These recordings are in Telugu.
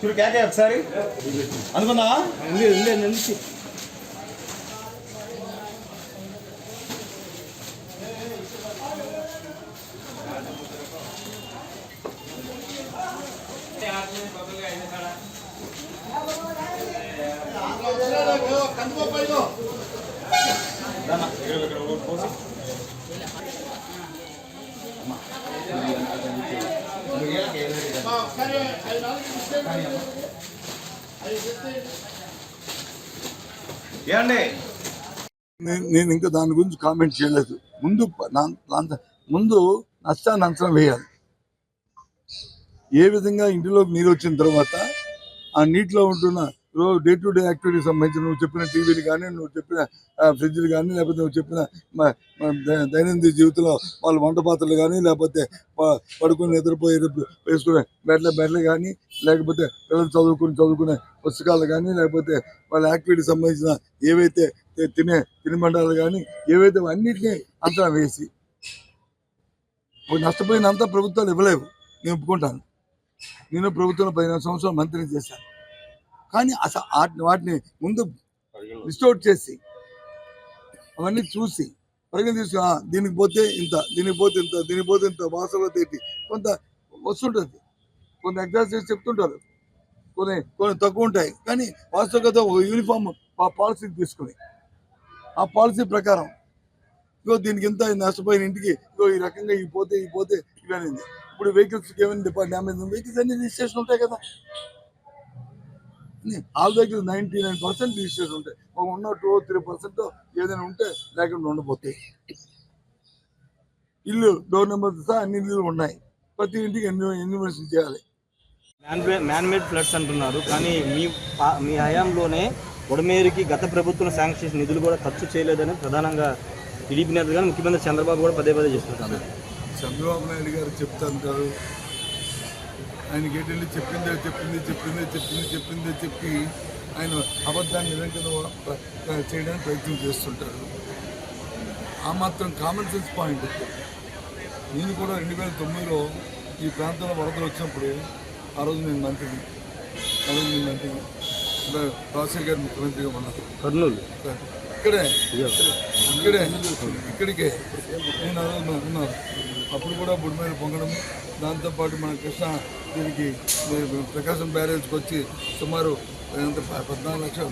చూడు కేకే ఒకసారి. అనుకుందామా రామ్మా, ఇక్కడ ఇక్కడ ఏమండి? నేను నేను ఇంకా దాని గురించి కామెంట్ చేయలేదు. ముందు నా- ముందు నష్టాన్ని అంచనా వేయాలి. ఏ విధంగా ఇంటిలోకి నీరు వచ్చిన తర్వాత ఆ నీటిలో ఉంటున్న డే టు డే యాక్టివిటీ సంబంధించి నువ్వు చెప్పిన టీవీలు కానీ నువ్వు చెప్పిన ఫ్రిడ్జ్లు కానీ లేకపోతే నువ్వు చెప్పిన ద- దైనందిన జీవితంలో వాళ్ళ వంట పాత్రలు కానీ లేకపోతే పడుకుని నిద్రపోయే వేసుకునే బెడ్ల బెడ్లు కానీ లేకపోతే పిల్లలు చదువుకుని చదువుకునే పుస్తకాలు కానీ లేకపోతే వాళ్ళ యాక్టివిటీ సంబంధించిన ఏవైతే తినే తినుబండాలు కానీ ఏవైతే అన్నిటినీ అంచనా వేసి ఇప్పుడు నష్టపోయినంత ప్రభుత్వాలు ఇవ్వలేవు. నేను ఒప్పుకుంటాను. నేను ప్రభుత్వంలో పదిహేను సంవత్సరాలు మంత్రిని చేశాను. కానీ అసలు వాటిని వాటిని ముందు రిస్టోర్ చేసి అవన్నీ చూసి పరిగణ తీసుకు దీనికి పోతే ఇంత దీనికి పోతే ఇంత దీనికి పోతే ఇంత వాసన తేటి కొంత వస్తుంటుంది. కొన్ని ఎగ్జామ్స్ చేసి చెప్తుంటారు. కొన్ని కొన్ని తక్కువ ఉంటాయి. కానీ వాస్తవికత ఒక యూనిఫామ్ పాలసీ తీసుకుని ఆ పాలసీ ప్రకారం ఇగో దీనికి ఇంత నష్టపోయిన ఇంటికి ఇగో ఈ రకంగా ఈ పోతే ఈ పోతే ఇవన్నీ ఇప్పుడు వెహికల్స్కి ఏమైనా డిపార్ట్ డ్యామేజ్ వెహికల్స్ అన్ని రిజిస్ట్రేషన్ ఉంటాయి కదా. All vehicles ninety nine percent registration ఉంటాయి ఒక ఉన్న టూ త్రీ పర్సెంట్ ఏదైనా ఉంటే లేకుండా ఉండబోతాయి ఇల్లు డోర్ నెంబర్ సహా అన్ని ఇల్లు ఉన్నాయి. ప్రతి ఇంటికి ఎన్ని ఎన్యూమరేషన్ చేయాలి? మ్యాన్ మేడ్ ఫ్లడ్స్ అంటున్నారు. కానీ మీ మీ హయాంలోనే ఉడమేరుకి గత ప్రభుత్వం శాంక్షన్ చేసిన నిధులు కూడా ఖర్చు చేయలేదని ప్రధానంగా టీడీపీ నేతలు కానీ ముఖ్యమంత్రి చంద్రబాబు కూడా పదే పదే చేస్తున్నారు. చంద్రబాబు నాయుడు గారు చెప్తాంటారు ఆయనకి ఏంటంటే చెప్పిందే చెప్పింది చెప్పిందే చెప్పింది చెప్పిందే చెప్పి ఆయన అబద్ధాన్ని నిరంతరం ప్ర- చేయడానికి ప్రయత్నం చేస్తుంటారు. ఆ మాత్రం కామన్ సెన్స్ పాయింట్ నేను కూడా రెండు వేల తొమ్మిదిలో ఈ ప్రాంతంలో వరదలు వచ్చినప్పుడు ఆ రోజు నేను మంత్రిని. ఆ రోజు నేను మంత్రిని. రాజశేఖర్ గారు ముఖ్యమంత్రిగా ఉన్నారు కర్నూలు? ఇక్కడే ఇక్కడే ఇక్కడికే. నేను ఆ ఉన్నాను అప్పుడు కూడా బుడిమేర పొంగడం దాంతోపాటు మన కృష్ణ దీనికి ప్రకాశం బ్యారేజ్కి వచ్చి సుమారు ఎంత పద్నాలుగు లక్షలు.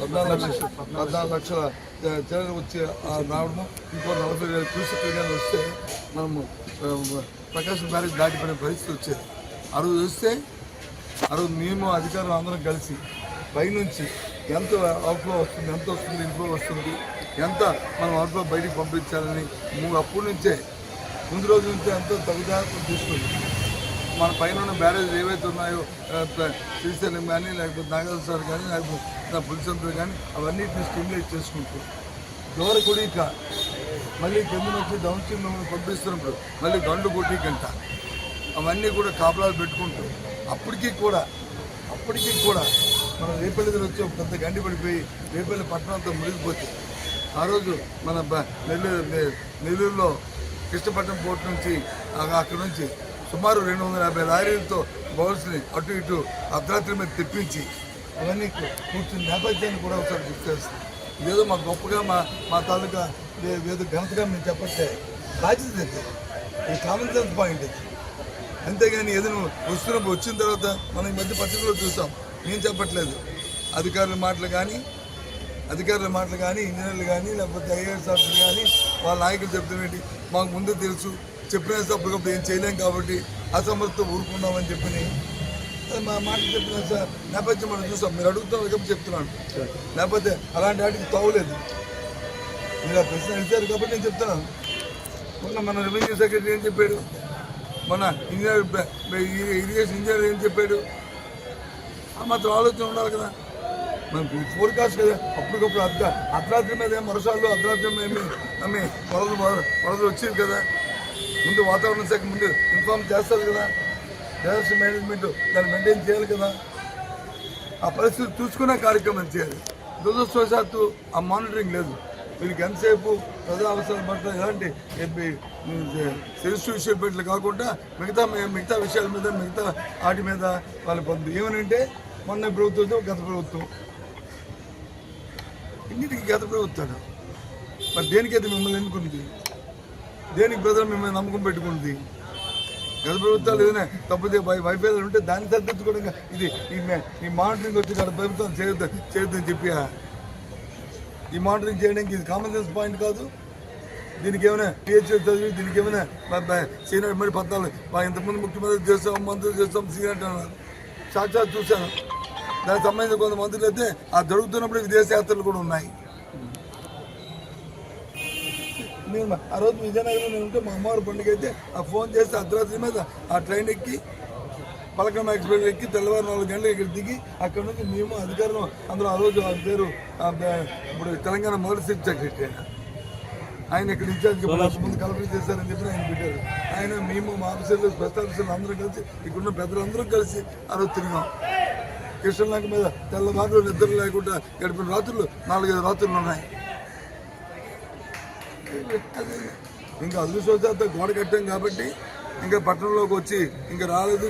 పద్నాలుగు లక్షలు పద్నాలుగు లక్షల చెరువులు వచ్చి ఆ రావడము ఇంకో నలభై వేల క్యూసెక్లు వస్తే మనము ప్రకాశం బ్యారేజ్ దాటిపోయిన పరిస్థితి వచ్చేది. అరవై వస్తే ఆ మేము అధికారులు అందరం కలిసి పైనుంచి ఎంత అవుట్ఫ్లో వస్తుంది ఎంత వస్తుంది ఇన్ఫ్లో వస్తుంది ఎంత మనం అవుట్ఫ్లో బయటికి పంపించాలని మూడు అప్పటి నుంచే ముందు రోజు నుంచే ఎంతో తగుదాపు తీసుకుంది మన పైన ఉన్న బ్యారేజ్ ఏవైతే ఉన్నాయో శ్రీశైలం కానీ లేకపోతే నాగల్ సార్ కానీ లేకపోతే పులిసంతులు కానీ అవన్నిటిని స్టిమ్యులేట్ చేసుకుంటూ దూర కుడిక మళ్ళీ కింద నుంచి డౌన్ స్ట్రీమ్ మిమ్మల్ని పంపిస్తున్నప్పుడు మళ్ళీ గండు కొట్టికంట అవన్నీ కూడా కాపలాలు పెట్టుకుంటూ అప్పటికీ కూడా అప్పటికీ కూడా మన రేపల్లి దగ్గర వచ్చి ఒక పెద్ద గండి పడిపోయి రేపల్లి పట్టణం అంతా మునిగిపోతే ఆ రోజు మన బ- నెల్లూరు నెల్లూరులో కృష్ణపట్నం పోర్ట్ నుంచి అక్కడ నుంచి సుమారు రెండు వందల యాభై లారీలతో బౌల్స్ని అటు ఇటు అర్ధరాత్రి మీద తెప్పించి అవన్నీ కూర్చుని నేపథ్యాన్ని కూడా ఒకసారి గుర్తు చేస్తాం. ఇదేదో మా గొప్పగా మా మా తాలూకా ఏ- ఏదో ఘనతగా మేము చెప్పట్లే. బాధ్యత ఇది. ఈ కామన్ సెన్స్ పాయింట్ ఇది. అంతేగాని ఏదైనా వస్తున్నప్పుడు వచ్చిన తర్వాత మనం ఈ మధ్య పత్రికలో చూసాం. నేను చెప్పట్లేదు. అధికారుల మాటలు కానీ అధికారుల మాటలు కానీ ఇంజనీర్లు కానీ లేకపోతే ఐఏఎస్ ఆఫీసర్లు కానీ వాళ్ళ నాయకులు చెప్తున్నట్టు మాకు ముందే తెలుసు. చెప్పిన అప్పటికప్పుడు ఏం చేయలేం కాబట్టి అసమర్థత ఊరుకున్నామని చెప్పని. మా మాట చెప్పిన సార్ నేపథ్యం మనం చూసాం మీరు అడుగుతున్నారు కాబట్టి చెప్తున్నాను. లేకపోతే అలాంటి వాటికి తవ్వలేదు. మీరు ఆ ప్రశ్న అడిగారు కాబట్టి నేను చెప్తున్నాను. మొన్న మన రెవెన్యూ సెక్రటరీ ఏం చెప్పాడు? మన ఇంజనీర్ ఈ- ఇరిగేషన్ ఇంజనీర్ ఏం చెప్పాడు? మాత్రం ఆలోచన ఉండాలి కదా. మనం ఫోర్కాస్ట్ కదా. అప్పటికప్పుడు అర్ధ అర్ధరాత్రి మీద ఏం అర్ధరాత్రి ఏమి అమ్మి వరదలు వరదలు వచ్చేది కదా. ముందు వాతావరణ శాఖ ముందు ఇన్ఫార్మ్ చేస్తారు కదా. డిజాస్టర్ మేనేజ్మెంట్ దాన్ని మెయింటైన్ చేయాలి కదా. ఆ పరిస్థితి చూసుకునే కార్యక్రమం చేయాలి. దురదృష్టవశాత్తు ఆ మానిటరింగ్ లేదు. వీరికి ఎంతసేపు ప్రజా అవసరాలు పట్ల ఎలాంటి సెన్సిటివ్ విషయం పట్ల కాకుండా మిగతా మిగతా విషయాల మీద మిగతా వాటి మీద వాళ్ళు పొంది ఏమనంటే మొన్న ప్రభుత్వం గత ప్రభుత్వం. ఇన్నిటికీ గత ప్రభుత్వం మరి దేనికైతే మిమ్మల్ని ఎన్నుకుంది? దేనికి ప్రజలు మిమ్మల్ని నమ్మకం పెట్టుకుంది? గత ప్రభుత్వాలు ఏదైనా తప్పితే వై వైఫల్యాలు ఉంటే దాన్ని సరిదిద్దుకోవడం ఇది ఈ ఈ మానిటరింగ్ వచ్చి గత ప్రభుత్వం చేయొద్దు చేయొద్దని చెప్పి ఈ మానిటరింగ్ చేయడానికి ఇది కామన్ సెన్స్ పాయింట్ కాదు. దీనికి ఏమైనా పిహెచ్ఎస్ చదివి దీనికి ఏమైనా సీనియర్ మరి పద్నాలుగు ఇంతకుముందు ముఖ్యమంత్రి చేస్తాం మంత్రులు చేస్తాం సీనియర్ అన్నారు సాక్షాత్ చూశాను. దానికి సంబంధించిన కొంత మంత్రులు అయితే ఆ జరుగుతున్నప్పుడు విదేశయాత్రలు కూడా ఉన్నాయి. నేను ఆ రోజు విజయనగరంలో నేను ఉంటే మా అమ్మవారి పండుగ అయితే ఆ ఫోన్ చేసి అర్ధరాత్రి మీద ఆ ట్రైన్ ఎక్కి పలకం ఎక్స్ప్రెస్ ఎక్కి తెల్లవారు నాలుగు గంటలకు ఇక్కడ దిగి అక్కడ నుంచి మేము అధికారులు అందరూ ఆ రోజు ఆ పేరు ఇప్పుడు తెలంగాణ మొదటి సీట్ సెక్రటరీ ఆయన. ఆయన ఇక్కడ ఇన్ఛార్జ్కి ముందు కలెక్టర్ చేశారని చెప్పి ఆయన పెట్టారు. ఆయన మేము మా ఆఫీసర్లు స్పెషల్ ఆఫీసర్లు అందరూ కలిసి ఇక్కడున్న పెద్దలందరూ కలిసి ఆ రోజు తిరిగాం. కృష్ణలంక మీద తెల్లవారులు నిద్ర లేకుండా గడిపిన రాత్రులు నాలుగైదు రాత్రులు ఉన్నాయి. ఇంకా అదృష్టవశాత్తు గోడ కట్టాం కాబట్టి ఇంకా పట్టణంలోకి వచ్చి ఇంకా రాలేదు.